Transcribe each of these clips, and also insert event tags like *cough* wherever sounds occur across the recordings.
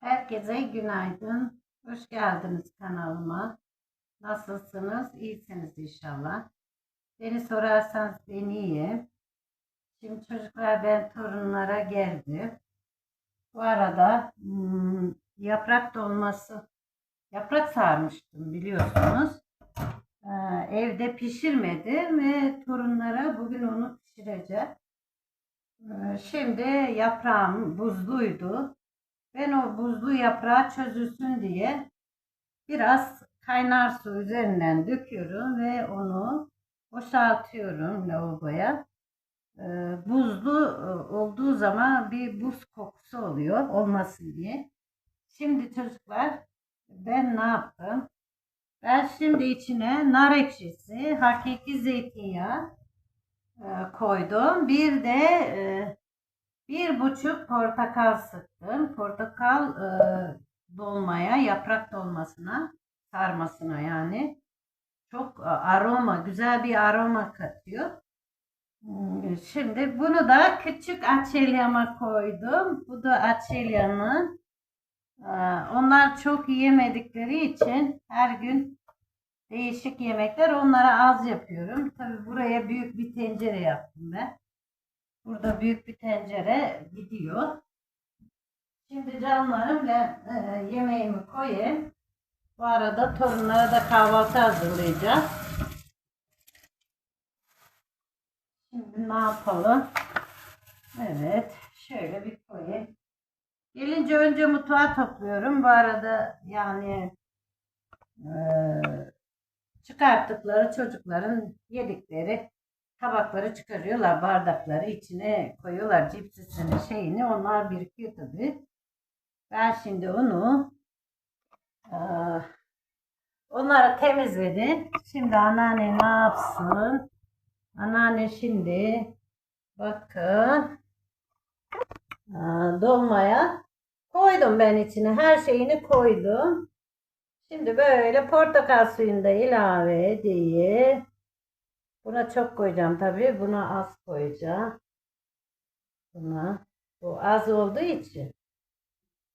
Herkese günaydın. Hoş geldiniz kanalıma. Nasılsınız? İyisiniz inşallah. Beni sorarsanız ben iyiyim. Şimdi çocuklar ben torunlara geldi. Bu arada hmm, yaprak dolması, yaprak sarmıştım biliyorsunuz. Ee, evde pişirmedim ve torunlara bugün onu pişireceğim. Ee, Şimdi yaprağım buzluydu. Ben o buzlu yaprağı çözülsün diye biraz kaynar su üzerinden döküyorum ve onu boşaltıyorum lavaboya. Ee, buzlu e, olduğu zaman bir buz kokusu oluyor olmasın diye. Şimdi çocuklar ben ne yaptım? Ben şimdi içine nar ekşisi, hakiki zeytinyağı e, koydum. Bir de e, bir buçuk portakal sıktım. Portakal e, dolmaya, yaprak dolmasına, sarmasına yani. Çok e, aroma, güzel bir aroma katıyor. Hmm, Şimdi bunu da küçük açelyama koydum. Bu da açelyanın. e, Onlar çok yemedikleri için her gün değişik yemekler onlara az yapıyorum. Tabii buraya büyük bir tencere yaptım ben. Burada büyük bir tencere gidiyor. Şimdi canlarım ben e, yemeğimi koyayım. Bu arada torunlara da kahvaltı hazırlayacağım. Şimdi ne yapalım? Evet. Şöyle bir koyayım. Gelince önce mutfağı topluyorum. Bu arada yani e, çıkarttıkları çocukların yedikleri tabakları çıkarıyorlar, bardakları içine koyuyorlar cipsisini şeyini onlar birikiyor tabii. Ben şimdi onu eee, onları temizledim. Şimdi anneanne ne yapsın? Anneanne şimdi bakın eee, dolmaya koydum ben içine her şeyini koydum. Şimdi böyle portakal suyunu ilave edeyim. Buna çok koyacağım tabii. Buna az koyacağım. Buna. Bu az olduğu için.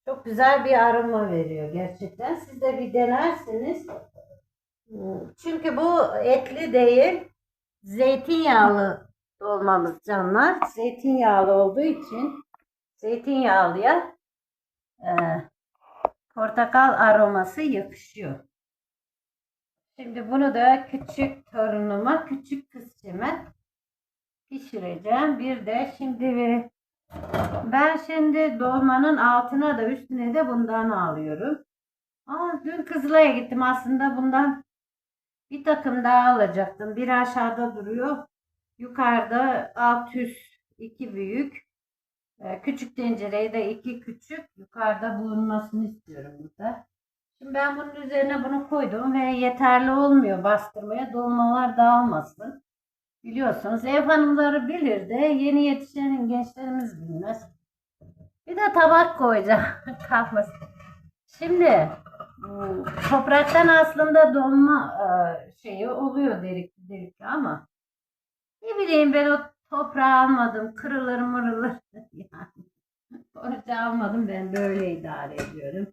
Çok güzel bir aroma veriyor gerçekten. Siz de bir denersiniz. Hmm, Çünkü bu etli değil. Zeytinyağlı dolmamız canlar. Zeytinyağlı olduğu için zeytinyağlıya e, portakal aroması yakışıyor. Şimdi bunu da küçük torunuma, küçük kızcıma pişireceğim. Bir de şimdi ben şimdi dolmanın altına da üstüne de bundan alıyorum. Aa, dün Kızılay'a gittim aslında bundan bir takım daha alacaktım. Bir aşağıda duruyor. Yukarıda alt üst iki büyük. Ee, Küçük tencereyi de iki küçük. Yukarıda bulunmasını istiyorum burada. Şimdi ben bunun üzerine bunu koydum ve yeterli olmuyor bastırmaya. Dolmalar dağılmasın. Biliyorsunuz ev hanımları bilir de yeni yetişen gençlerimiz bilmez. Bir de tabak koyacağım. *laughs* Kalmasın. Şimdi topraktan aslında dolma e, şeyi oluyor delikli delikli ama ne bileyim ben o toprağı almadım. Kırılır mırılır. *laughs* yani. Orada almadım ben böyle idare ediyorum.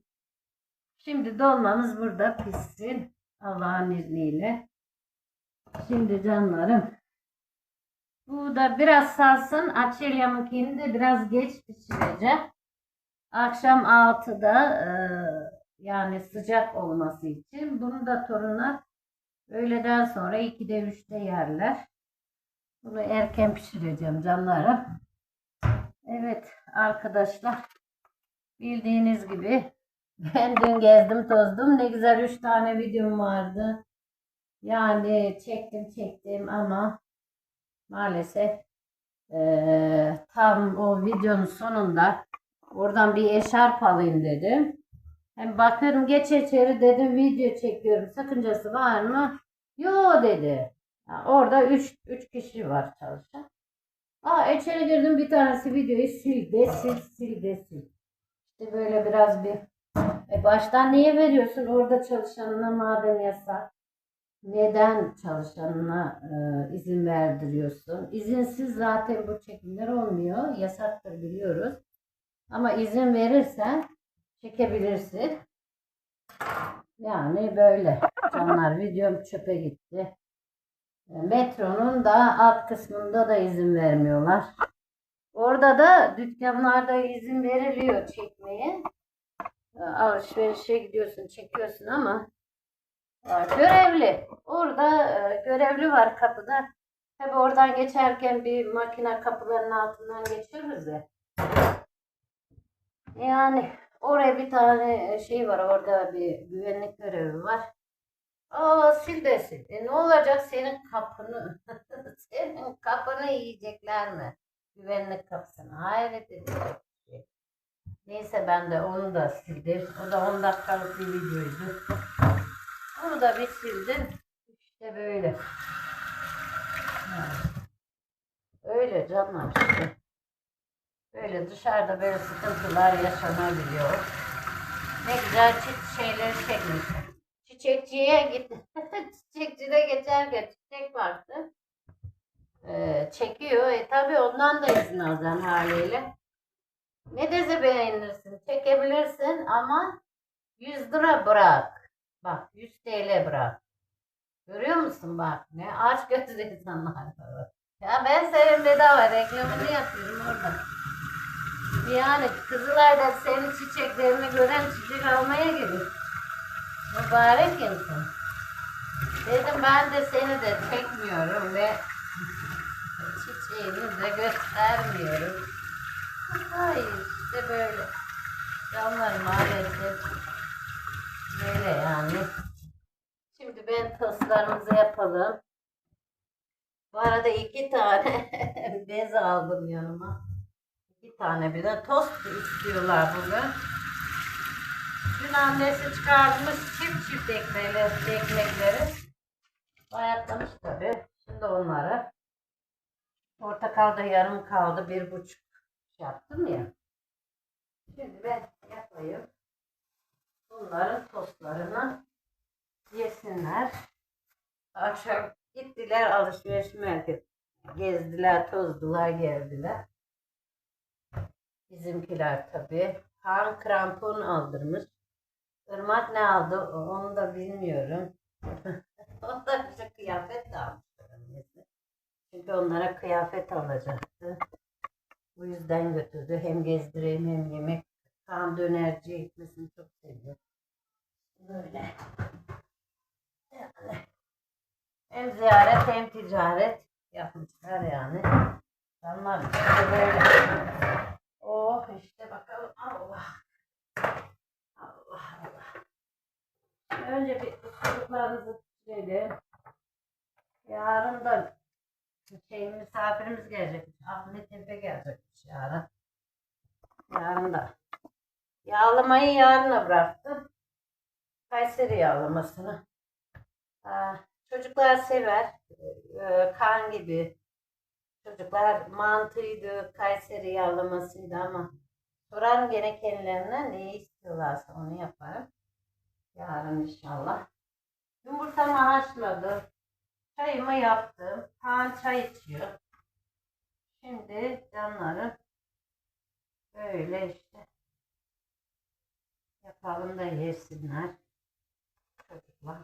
Şimdi dolmamız burada pişsin. Allah'ın izniyle. Şimdi canlarım. Bu da biraz salsın. Açelyamınkini de biraz geç pişireceğim. Akşam 6'da e, yani sıcak olması için. Bunu da torunlar öğleden sonra 2'de 3'te yerler. Bunu erken pişireceğim canlarım. Evet arkadaşlar. Bildiğiniz gibi dün gezdim tozdum. Ne güzel 3 tane videom vardı. Yani çektim çektim ama maalesef eee, tam o videonun sonunda oradan bir eşarp alayım dedim. Hem bakıyorum geç içeri dedim video çekiyorum. Sakıncası var mı? Yo dedi. Ha, orada 3 3 kişi var çalışan. Aa içeri girdim bir tanesi videoyu sil de sil sil de sil. İşte böyle biraz bir e baştan niye veriyorsun orada çalışanına madem yasak? Neden çalışanına e, izin verdiriyorsun? İzinsiz zaten bu çekimler olmuyor. Yasaktır biliyoruz. Ama izin verirsen çekebilirsin. Yani böyle. Canlar videom çöpe gitti. E, Metronun da alt kısmında da izin vermiyorlar. Orada da dükkanlarda izin veriliyor çekmeye. E, Alışverişe gidiyorsun, çekiyorsun ama e, görevli. Orada e, görevli var kapıda. Tabi oradan geçerken bir makine kapılarının altından geçiyoruz ya. Yani oraya bir tane şey var. Orada bir güvenlik görevi var. Aa sil de sil. E, ne olacak senin kapını? *laughs* senin kapını yiyecekler mi? Güvenlik kapısını. Hayret şey. Neyse ben de onu da sildim. O da 10 dakikalık bir videoydu. Onu da bir sildim. İşte böyle. Öyle canlar işte. Böyle dışarıda böyle sıkıntılar yaşanabiliyor. Ne güzel çift şeyleri çekmişim. Çiçekçiye gittim. *laughs* Çiçekçide geçerken çiçek baktı. Ee, çekiyor. E tabi ondan da izin alacaksın haliyle. Ne dese beğenirsin. Çekebilirsin ama 100 lira bırak. Bak 100 TL bırak. Görüyor musun bak ne aç gözlü insanlar. Ya ben senin bedava reklamını yapıyorum orada. Yani Kızılay'da senin çiçeklerini gören çiçek almaya gelir. Mübarek insan. Dedim ben de seni de çekmiyorum ve *laughs* çiçeğini de göstermiyorum. Hayır işte böyle. Canlar maalesef böyle yani. Şimdi ben tostlarımızı yapalım. Bu arada iki tane *laughs* bez aldım yanıma. İki tane bir de tost istiyorlar bugün. Dün annesi çıkarmış çift çift ekmekleri, ekmekleri. Bayatlamış tabii. Şimdi onları. Portakal da yarım kaldı. Bir buçuk yaptım ya. Şimdi ben yapayım. Bunların tostlarını yesinler. Akşam gittiler alışveriş merkezi. Gezdiler, tozdular, geldiler. Bizimkiler tabii. Han krampon aldırmış. Irmak ne aldı onu da bilmiyorum. *laughs* o da işte kıyafet de almış. Çünkü onlara kıyafet alacaktı. Bu yüzden götürdü. Hem gezdireyim hem yemek. Kaan dönerciye gitmesini çok seviyor. Böyle. Yani. Hem ziyaret hem ticaret yapmışlar yani. Tamam işte böyle. Oh işte bakalım. Allah. Allah Allah. Önce bir çocuklarımızı pişirelim. Yarın da şey misafirimiz gelecek. Ahmet Efe gelecekmiş yarın. Yarın da. Yağlamayı yarına bıraktım. Kayseri yağlamasını. Aa, çocuklar sever. Ee, kan gibi. Çocuklar mantıydı, Kayseri yağlamasıydı ama sorarım gene kendilerine neyi istiyorlarsa onu yaparım. Yarın inşallah. Yumurtamı haşladım. Çayımı yaptım. Kaan çay içiyor. Şimdi canlarım böyle işte yapalım da yesinler çocuklar.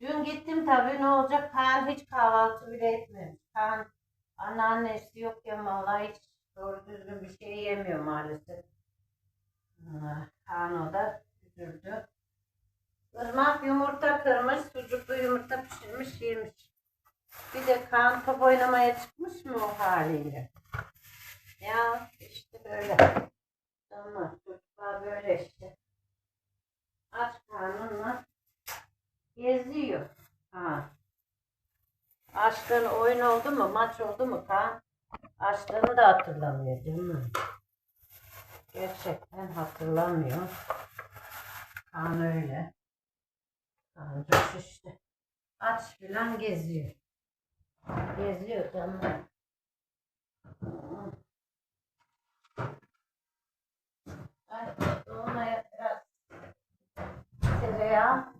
Dün gittim tabii ne olacak? Kaan hiç kahvaltı bile etmemiş. Kaan anneannesi yok ya vallahi hiç doğru düzgün bir şey yemiyor maalesef. Kaan o da üzüldü. Irmak yumurta kırmış, sucuklu yumurta pişirmiş, yemiş. Bir de Kaan top oynamaya çıkmış mı o haliyle? Ya işte böyle. Tamam, çocuklar böyle işte. Aç karnınla geziyor. Ha. Açlığın oyun oldu mu, maç oldu mu Kaan? Açlığını da hatırlamıyor değil mi? Gerçekten hatırlamıyor. Kaan öyle. Coş işte. Aç filan geziyor. Geziyor canım. Ay, dolmaya biraz tereyağı.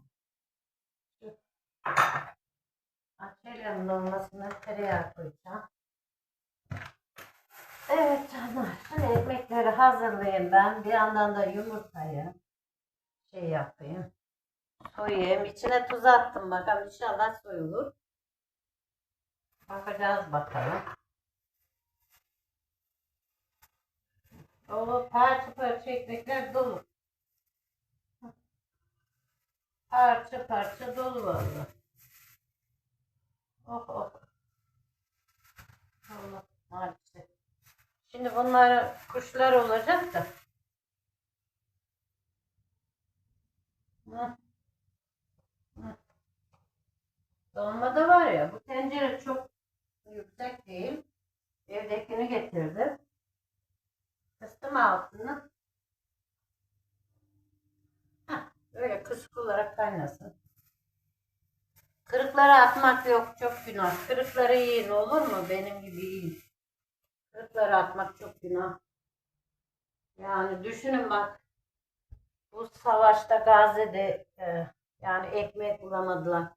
Açelya'nın dolmasına tereyağı koyacağım. Evet canlar. Şimdi ekmekleri hazırlayayım ben. Bir yandan da yumurtayı şey yapayım. Soyayım. İçine tuz attım bakalım inşallah soyulur. Bakacağız bakalım. O parça parça ekmekler dolu. Parça parça dolu valla. Oh oh. Allah maalesef. Şimdi bunlar kuşlar olacak da. Hı. Hı. Dolma da var ya bu tencere çok yüksek değil. Evdekini getirdim. Kıstım altını. Heh, böyle kısık olarak kaynasın. Kırıkları atmak yok çok günah. Kırıkları yiyin olur mu? Benim gibi yiyin. Kırıkları atmak çok günah. Yani düşünün bak. Bu savaşta Gazze'de e, yani ekmek bulamadılar.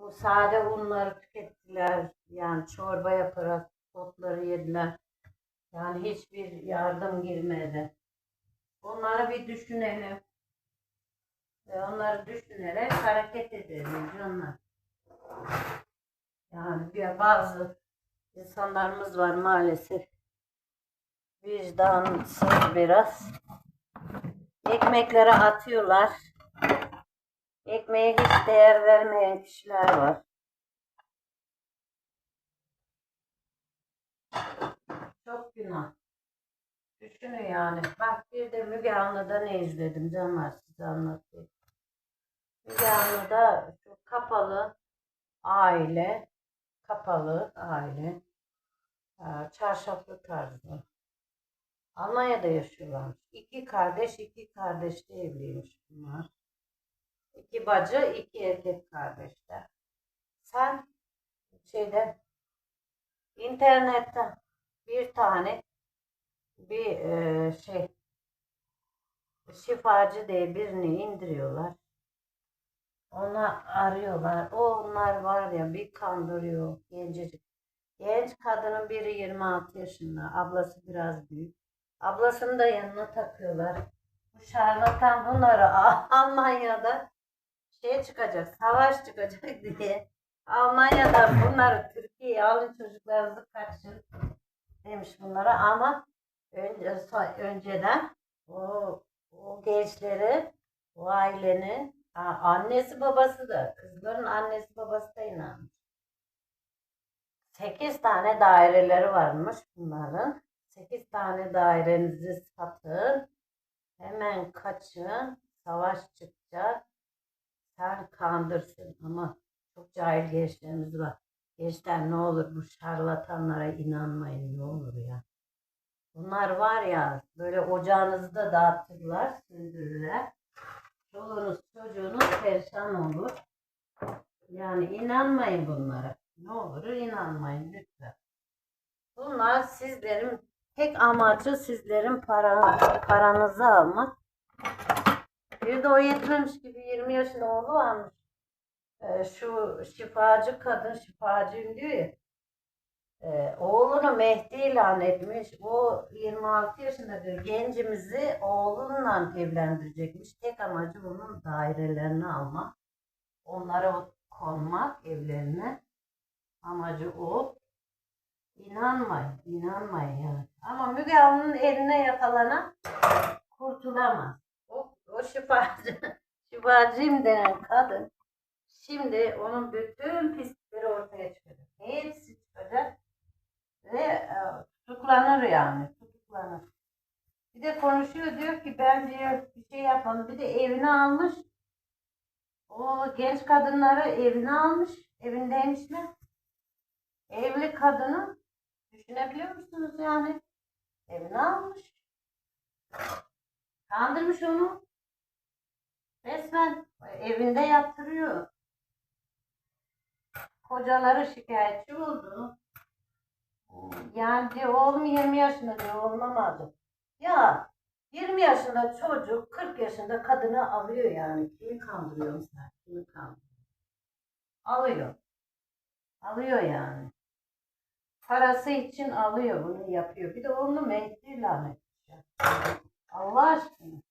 Bu sade unları tükettiler. Yani çorba yaparak otları yediler. Yani hiçbir yardım girmedi. Onları bir düşünelim. Ve onları düşünerek hareket edelim canlar. Yani bir bazı insanlarımız var maalesef. Vicdansız biraz. Ekmeklere atıyorlar. Ekmeğe hiç değer vermeyen kişiler var. Çok günah. Düşünün yani. Bak bir de Müge Anlı'da ne izledim canlar size anlatayım. Müge Anlı'da şu kapalı aile, kapalı aile, e, çarşaflı tarzı. Almanya'da yaşıyorlar. İki kardeş, iki kardeş de evliymiş bunlar. İki bacı, iki erkek kardeşler. Sen şeyde internetten bir tane bir e, şey şifacı diye birini indiriyorlar. Ona arıyorlar. O onlar var ya bir kandırıyor gencecik. Genç kadının biri 26 yaşında. Ablası biraz büyük. Ablasını da yanına takıyorlar. Bu şarlatan bunları *laughs* Almanya'da şey çıkacak, savaş çıkacak *laughs* diye Almanya'da bunları Türkiye'ye alın çocuklarınızı kaçırın demiş bunlara ama önce, önceden o, o gençleri o ailenin annesi babası da kızların annesi babası da inanmış. 8 tane daireleri varmış bunların. 8 tane dairenizi satın. Hemen kaçın. Savaş çıkacak. Sen kandırsın ama çok cahil gençlerimiz var. Gençler ne olur bu şarlatanlara inanmayın ne olur ya. Bunlar var ya böyle ocağınızı da dağıtırlar, söndürürler. Çoluğunuz çocuğunuz perişan olur. Yani inanmayın bunlara. Ne olur inanmayın lütfen. Bunlar sizlerin tek amacı sizlerin para, paranızı almak. Bir de o yetmemiş gibi 20 yaşında oğlu varmış. Ee, şu şifacı kadın şifacıyım diyor ya. Ee, oğlunu Mehdi ilan etmiş. O 26 yaşında diyor. Gencimizi oğlunla evlendirecekmiş. Tek amacı bunun dairelerini almak. Onlara konmak evlerine. Amacı o. İnanmayın, inanmayın yani. Ama Müge Anlı'nın eline yakalanan kurtulamaz. O, o şifacı, *laughs* şifacıyım denen kadın şimdi onun bütün pislikleri ortaya çıkacak. Hepsi çıkacak ve e, tutuklanır yani, tutuklanır. Bir de konuşuyor diyor ki ben diyor bir şey yapalım. Bir de evini almış. O genç kadınları evine almış. Evindeymiş mi? Evli kadını düşünebiliyor musunuz yani? Evine almış. Kandırmış onu. Resmen evinde yatırıyor. Kocaları şikayetçi oldu. Yani diyor, oğlum 20 yaşında diyor oğlum aldı. Ya 20 yaşında çocuk 40 yaşında kadını alıyor yani. Kimi kandırıyorsun sen? Kimi kandırıyorsun? Alıyor. Alıyor yani. Parası için alıyor bunu yapıyor. Bir de onu Mehdi lanet. Allah aşkına.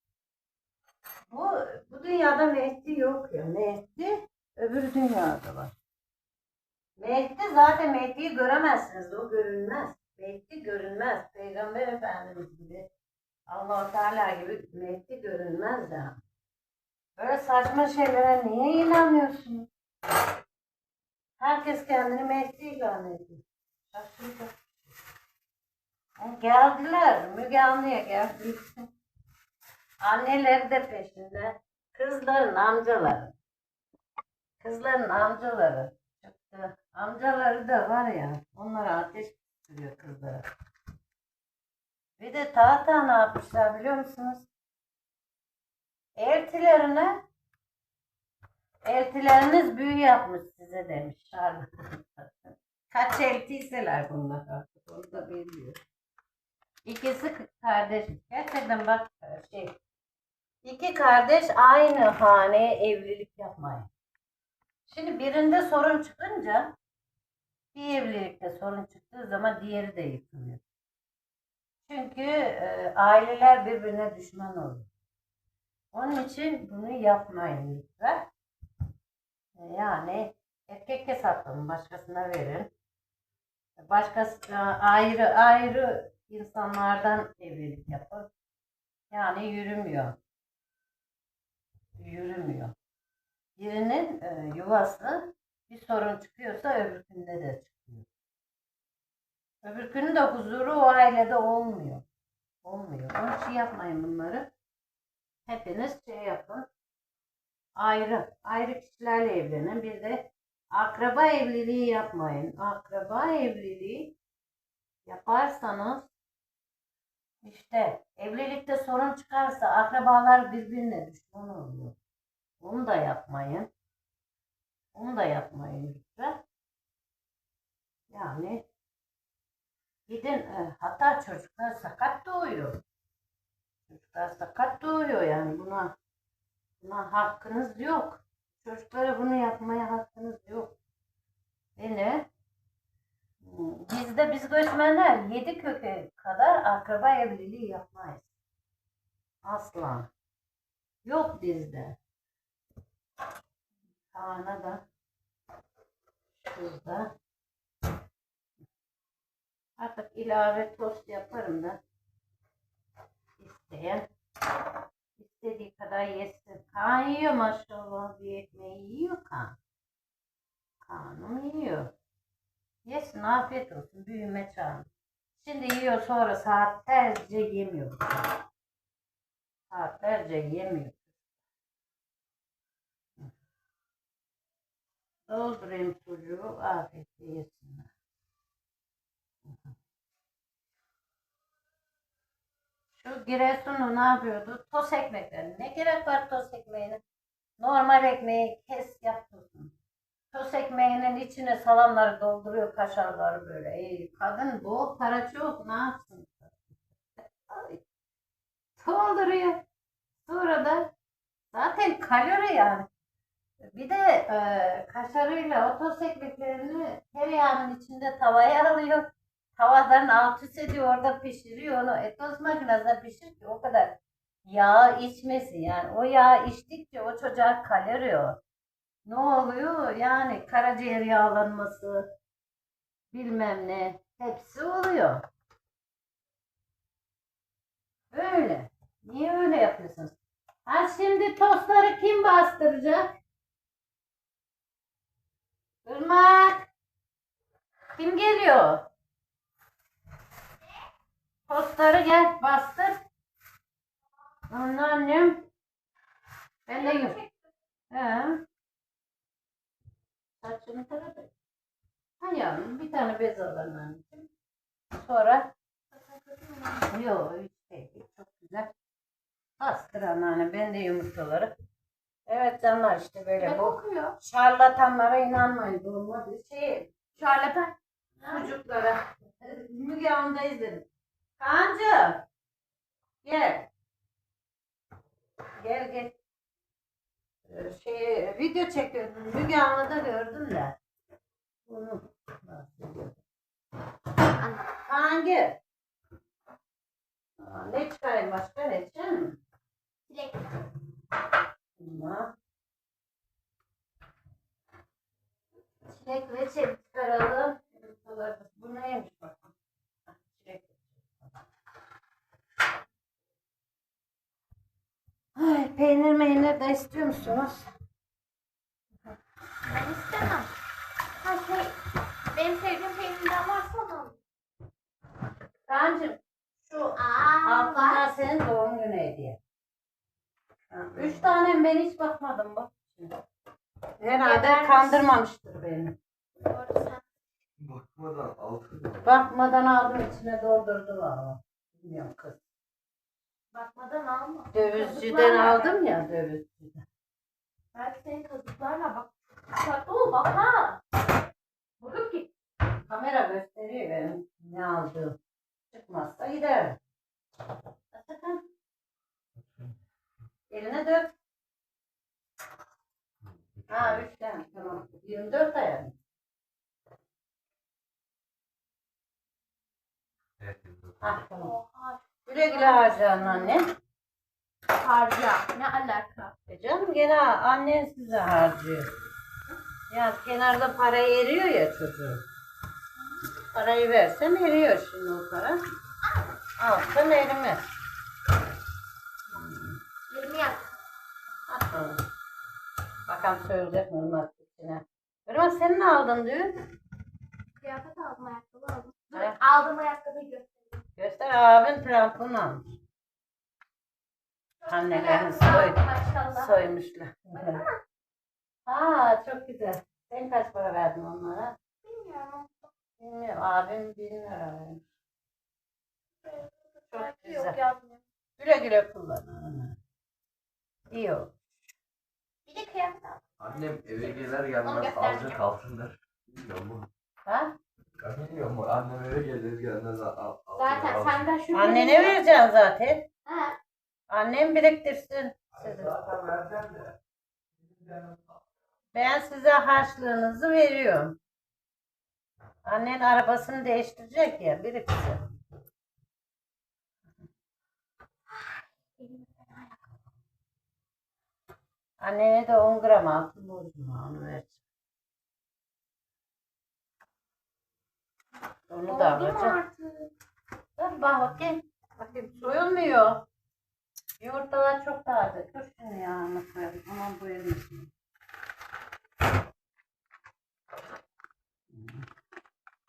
Bu, bu dünyada Mehdi yok ya. Mehdi öbür dünyada var. Mehdi zaten Mehdi'yi göremezsiniz. O görünmez. Mehdi görünmez. Peygamber Efendimiz gibi. allah Teala gibi Mehdi görünmez ya. Böyle saçma şeylere niye inanıyorsunuz? Herkes kendini Mehdi ilan ediyor. Şaşırdı. Ha, Geldiler. Müge Anlı'ya geldi. Anneleri de peşinde. Kızların amcaları. Kızların amcaları çıktı. Amcaları da var ya. Onlara ateş tutuyor kızlara. Bir de tahta ne yapmışlar biliyor musunuz? Eltilerine eltileriniz büyü yapmış size demiş. *laughs* Kaç eltiyseler bunlar artık onu da bilmiyor. İkisi kardeş. Gerçekten bak şey. İki kardeş aynı haneye evlilik yapmayı. Şimdi birinde sorun çıkınca bir evlilikte sorun çıktığı zaman diğeri de yıkılıyor. Çünkü e, aileler birbirine düşman oluyor. Onun için bunu yapmayın lütfen. E, Yani erkek hesaplarını başkasına verin. Başkası e, ayrı ayrı insanlardan evlilik yapın. Yani yürümüyor. Yürümüyor. Birinin e, yuvası bir sorun çıkıyorsa öbürkünde de çıkıyor. Öbürkünün de huzuru o ailede olmuyor. Olmuyor. Onun için yapmayın bunları. Hepiniz şey yapın. Ayrı. Ayrı kişilerle evlenin. Bir de akraba evliliği yapmayın. Akraba evliliği yaparsanız işte evlilikte sorun çıkarsa akrabalar birbirine düşman oluyor. Onu da yapmayın. Onu da yapmayın lütfen. Yani gidin e, hatta çocuklar sakat doğuyor. Çocuklar sakat doğuyor yani buna buna hakkınız yok. Çocuklara bunu yapmaya hakkınız yok. Ve? Bizde biz göçmenler yedi köke kadar akraba evliliği yapmayız. Asla. Yok bizde. Kaan'a da şurada artık ilave tost yaparım da isteyen istediği kadar yesin. Kaan yiyor maşallah bir ekmeği yiyor Kaan. Kaan'ım yiyor. Yesin afiyet olsun büyüme çağın. Şimdi yiyor sonra saatlerce yemiyor. Saatlerce yemiyor. Doldurayım sucuğu afiyetle yesinler. Şu Giresunlu ne yapıyordu? Toz ekmekler. Ne gerek var toz ekmeğine? Normal ekmeği kes yapıyorsun. Toz ekmeğinin içine salamları dolduruyor kaşarları böyle. Ey, kadın bol para çok ne yapsın? Dolduruyor. Sonra da zaten kalori yani. Bir de e, kaşarıyla o tost ekmeklerini tereyağının içinde tavaya alıyor. Tavadan alt üst ediyor orada pişiriyor onu. E, tost makinesinde pişir o kadar yağ içmesin yani. O yağ içtikçe o çocuğa kalori o. Ne oluyor? Yani karaciğer yağlanması bilmem ne hepsi oluyor. Öyle. Niye öyle yapıyorsunuz? Ha şimdi tostları kim bastıracak? Irmak. Kim geliyor? Tostları gel bastır. Anne annem. Ben de. He. Saçını taradı. Yavrum bir tane bez alalım anneciğim. Sonra Yok değil. Çok güzel. Bastır anneanne. Ben de yumurtaları. Evet canlar işte böyle bu. Şarlatanlara inanmayın. Bu olmadı. Şey, Şarlatan. çocuklara. Müge Anlı'da izledim. Kancı. Gel. Gel gel. Ee, Şey, video çekiyordum. Müge Anlı'da gördüm de. Bunu. Hangi? Aa, ne çıkarayım başka reçel mi? Çilek. Buna. Çilek reçel çıkaralım. Bu neymiş bakın. Çilek. Ay, peynir meynir de istiyor musunuz? Ben istemem. Ha şey, benim sevdiğim peynirden varsa alayım. Kaan'cığım şu Aa, var. senin doğum günü hediye. Ha, Üç tane ben hiç bakmadım bak. Herhalde Gebermiş. kandırmamıştır beni. Doğru sen. Bakmadan altın? Bakmadan aldım içine doldurdu valla. Bilmiyorum kız. Bakmadan alma. Dövizciden Kazıklarla aldım ya dövizciden. Belki senin kazıklarla bak. Dikkatli ol bak ha. Bakıp git. Kamera gösteriyor benim ne aldığım. Çıkmazsa gider. Sakın. Eline dök. Ha üç tane tamam. 24 ay. Evet. Ah tamam. Oha. Güle güle harcanın anne. Harca. Ne alaka? E canım gene annen size harcıyor. Ya kenarda para eriyor ya çocuğu. Parayı versen eriyor şimdi o para. Alsan erimez. Yerimi yak. Bakalım. Bakalım söyleyecek mi Irmak içine. Irmak sen ne aldın diyor. Kıyafet aldım, ayakkabı aldım. Dur, Evet. aldığım ayakkabıyı. Göster abin plankton almış. Annelerin soy, Maşallah. soymuşlar. Aa çok güzel. Sen kaç para verdin onlara? Bilmiyorum. Bilmiyorum. Abim bin lira vermiş. Çok güzel. Güle güle kullanın. İyi oldu. Bir de kıyafet aldım. Annem eve gelir Onu gelmez alacak altınlar. Bilmiyorum? Ha? Ya bilmiyorum? Annem eve gelir gelmez al, al, Zaten alacak. senden şu Annene vereceksin zaten. Ha. Annem biriktirsin. Zaten vereceğim de. Ben size harçlığınızı veriyorum. Annen arabasını değiştirecek ya biriktirsin. Annene de 10 gram altın borcum var onu vereceğim. Onu da Oldu mu alacağım. artık? Dur bak bakayım. Bakayım soyulmuyor. Yumurtalar çok taze. Dur şunu yağını koyalım. Aman bu erimesin.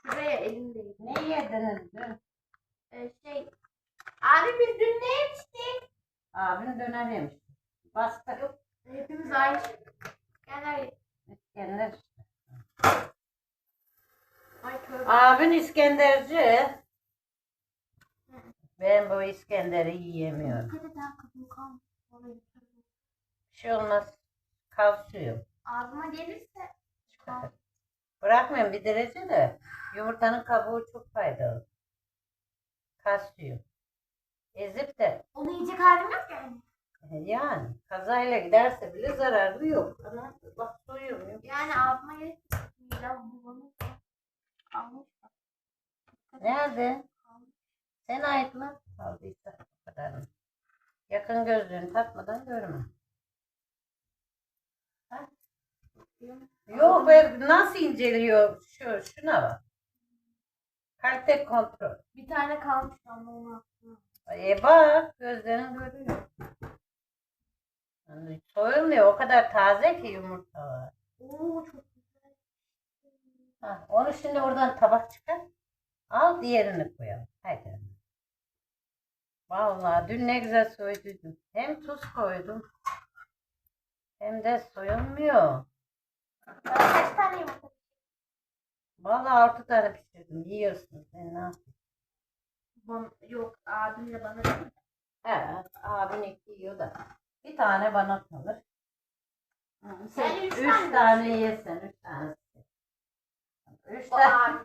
Şuraya elimdeyim. Ne yediniz dün? Ee, şey. Abi biz dün ne yemiştik? Abin döner yemiş. Bastık. Hepimiz aynı şey. Genel. Ay körüm. Abin İskenderci. Ben bu İskender'i yiyemiyorum. Dikkat et ha kapım kalmış. Vallahi körüm. Bir şey olmaz. Kalsiyum. Ağzıma gelirse çıkar. Bırakmayın bir derece de. Yumurtanın kabuğu çok faydalı. Kalsiyum. Ezip de Onu yiyecek halim yok yani. yani kazayla giderse bile zararı yok. Ama bak soyulmuyor. Yani ağzıma gelirse midem bulanır. Bak. Nerede? Sen ayıkla. Kaldıysa o kadar. Yakın gözlüğünü takmadan görme. Ha? Yok be nasıl inceliyor? Şu, şuna bak. Kalite kontrol. Bir tane kalmış ama onu. E bak gözlerin görüyor. Yani soyulmuyor. O kadar taze ki yumurta var. Oo çok. Ha, onu şimdi oradan tabak çıkar. Al diğerini koyalım. Haydi. Vallahi dün ne güzel soyduydum. Hem tuz koydum. Hem de soyulmuyor. Kaç tane yumurta? Vallahi altı tane pişirdim. Yiyorsun. Sen ne yapıyorsun? Bana, yok abimle bana değil. He, abin iki yiyor da. Bir tane bana kalır. Hı, Sen Sen üç üç, tane tane yesen. Üç tane. Üç tane.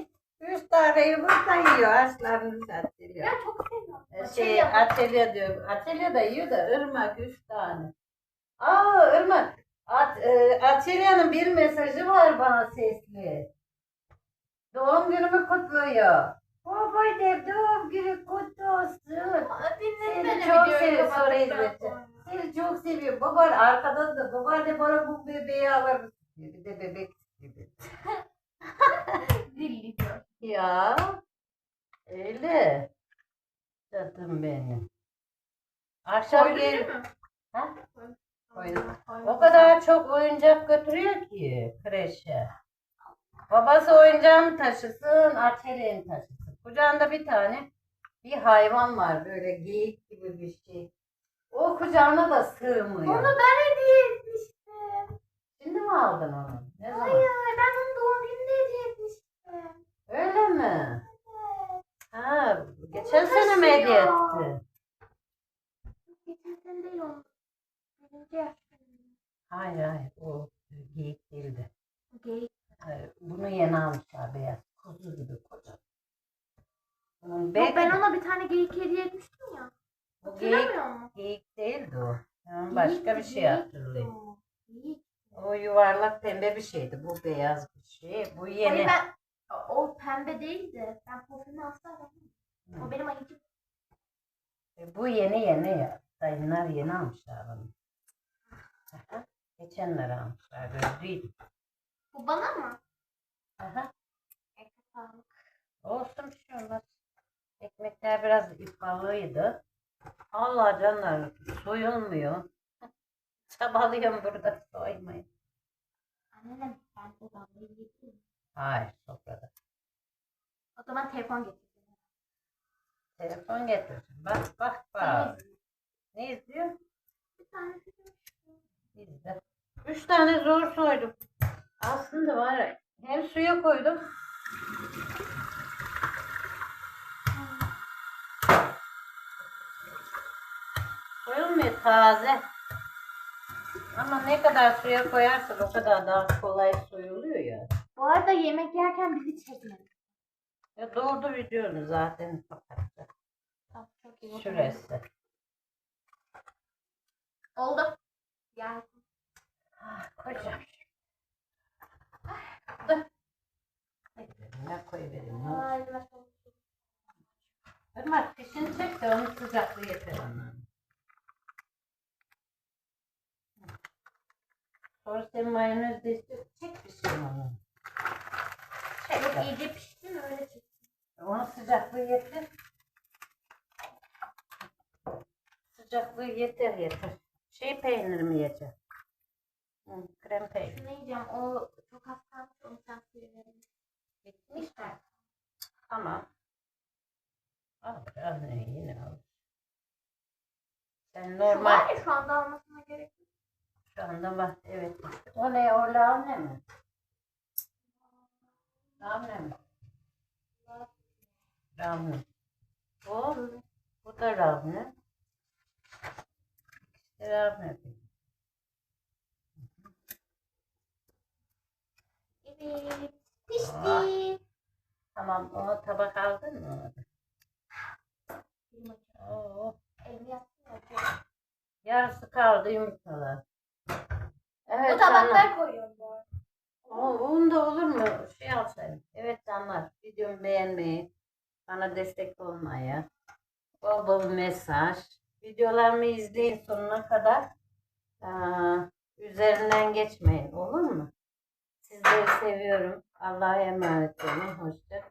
*laughs* Üç tane yumurta yiyor. Açlarını sattırıyor. Ben çok seviyorum. Şey, Şey yap- Atölye diyor. Atölye de yiyor da ırmak üç tane. Aa ırmak. At, e, Atölye'nin bir mesajı var bana sesli. Doğum günümü kutluyor. Baba de doğum günü kutlu olsun. Seni çok videoyu seviyor, sonra sonra. Seni çok seviyorum. Baban arkadan da babaanne bana bu bebeği alır mısın diyor. Bir de bebek gibi. *laughs* *laughs* Dilli diyor. Ya öyle. Canım benim. Akşam gel. Ha? O kadar çok oyuncak götürüyor ki kreşe. Babası oyuncağını taşısın, Arçelik'ini taşısın. Kucağında bir tane bir hayvan var böyle geyik gibi bir şey. O kucağına da sığmıyor. Onu ben hediye etmiştim. Şimdi mi aldın onu? Ne zaman? Hayır ben onu doğum Öyle mi? Evet. Ha, geçen sene mi hediye etti? Geçen sene değil onu. Birinci yaşlarında. Hayır hayır o geyik değildi. Geyik. Hayır, Bunu yeni almışlar beyaz. Kuzu gibi koca. Bunun Yok, ben ona bir tane geyik hediye etmiştim ya. bu geyik, Hatırlamıyor musun? geyik değildi o. Ben başka bir şey o. Geyik. O yuvarlak pembe bir şeydi. Bu beyaz bir şey. Bu yeni. Hayır ben o- pembe değildi. Ben pofimi asla vermedim. O benim ayıcım. E, Bu yeni yeni ya. Dayınlar yeni almışlar bunu. Aha. Geçenler almışlar. Gözlüydü. Bu bana mı? Aha. Olsun bir şey olmaz. Ekmekler biraz ipalıydı. Allah canlar soyulmuyor. Çabalıyorum burada soymayı. Annem ben o damlayı yedim. Hayır sofrada. O zaman telefon getirdim. Telefon getir. Bak bak bak. Ne izliyor? Bir tane film. İzle. Üç tane zor soydum. Aslında var ya hem suya koydum. Koyulmuyor taze. Ama ne kadar suya koyarsan o kadar daha kolay soyuluyor ya. Bu arada yemek yerken bizi çekmedi. Ya doğru videonu zaten kapattı. Tamam, çok iyi. Şurası. Oldu. Yani. Ah, koyacağım. Dur. Ne koyuvereyim? Ne. Irmak fişini çek de onun sıcaklığı yeter ona. Sonra sen mayonez de istiyor. Çek fişini onu. Çek Yok iyice pişti mi öyle çek. Onun sıcaklığı yeter. Sıcaklığı yeter yeter. Şey peynir mi yiyecek? Hı, krem peynir. Şunu yiyeceğim. O çok az kalmış. Onu sen verelim. Bitmiş mi? Tamam. Al biraz ne yine al. Sen Şu normal. var ya şu anda almasına Şu anda var. Evet. O ne? O lahane mi? Lahane mi? Lahane. O, bu da lahane. İkisi de lahane. Evet. Pişti. Ah. Tamam, onu tabak aldın mı? Acıyor. yarısı kaldı yumurtalar. Evet, Bu canlar. tabaklar koyuyorum bu arada. O, onda olur mu? Şey alsaydım. Evet canlar, videomu beğenmeyi, bana destek olmaya, bol bol mesaj, videolarımı izleyin sonuna kadar. Aa, üzerinden geçmeyin, olur mu? Sizleri seviyorum. Allah'a emanet olun. Hoşça